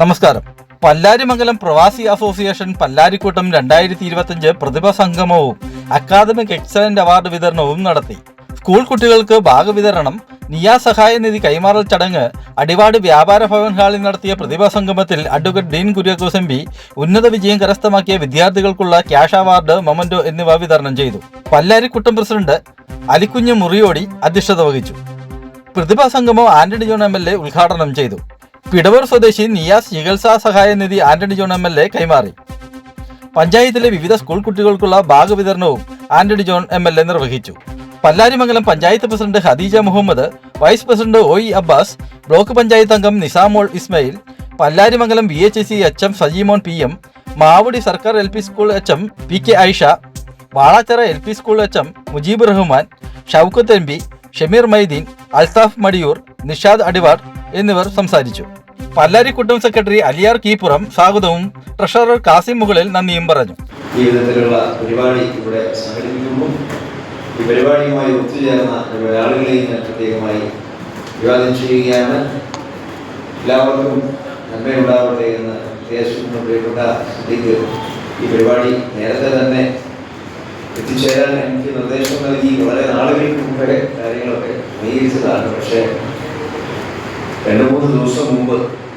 നമസ്കാരം. പല്ലാരിമംഗലം പ്രവാസി അസോസിയേഷൻ പല്ലാരിക്കൂട്ടം രണ്ടായിരത്തി ഇരുപത്തിയഞ്ച് പ്രതിഭ സംഗമവും അക്കാദമിക് എക്സലന്റ് അവാർഡ് വിതരണവും നടത്തി. സ്കൂൾ കുട്ടികൾക്ക് ഭാഗവിതരണം നിയാ സഹായ നിധി കൈമാറൽ ചടങ്ങ് അടിവാട് വ്യാപാര ഭവൻ ഹാളിൽ നടത്തിയ പ്രതിഭാ സംഗമത്തിൽ അഡ്വക്കേറ്റ് ഡീൻ കുര്യാക്കോസ് ഉന്നത വിജയം കരസ്ഥമാക്കിയ വിദ്യാർത്ഥികൾക്കുള്ള ക്യാഷ് അവാർഡ് മൊമന്റോ എന്നിവ വിതരണം ചെയ്തു. പല്ലാരിക്കുട്ടം പ്രസിഡന്റ് അലിക്കുഞ്ഞ് മുറിയോടി അധ്യക്ഷത വഹിച്ചു. പ്രതിഭാ സംഗമം Antony John M L A ഉദ്ഘാടനം ചെയ്തു. പിടവൂർ സ്വദേശി നിയാസ് ചികിത്സാ സഹായ നിധി Antony John M L A കൈമാറി. പഞ്ചായത്തിലെ വിവിധ സ്കൂൾ കുട്ടികൾക്കുള്ള ബാഗ് വിതരണവും Antony John M L A നിർവഹിച്ചു. Pallarimangalam panchayat president Khadeeja Muhammad vice president O E Abbas block panchayat അംഗം Nisamol Ismail Pallarimangalam V H C H M Sajimon P M Mavudi സർക്കാർ L P school H M P K Aisha Valachira L P school H M Mujeeb Rahman Shoukath M P Shameer Maideen Alsaf Madiyoor Nishad Adivar എന്നിവർ സംസാരിച്ചു. പല്ലാരിക്കുട്ടം secretary Aliyar Keepuram സ്വാഗതവും treasurer Kasim മുകളിൽ നന്ദിയും പറഞ്ഞു. ഈ പരിപാടി ഇവിടെ സംഘടിപ്പിക്കുന്നു ഈ പരിപാടിയുമായി ഒത്തുചേർന്ന ഇവിടെ ആളുകളെയും ഞാൻ പ്രത്യേകമായി വിവാദം ചെയ്യുകയാണ്. എല്ലാവർക്കും നന്മയുണ്ടാവട്ടെ എന്ന് ദേശത്തിന് പ്രിയപ്പെട്ട ഈ പരിപാടി നേരത്തെ തന്നെ എത്തിച്ചേരാൻ എനിക്ക് നിർദ്ദേശം നൽകി. വളരെ നാളുകൾക്ക് മുമ്പേ കാര്യങ്ങളൊക്കെ അംഗീകരിച്ചതാണ്. പക്ഷേ Deus abençoe.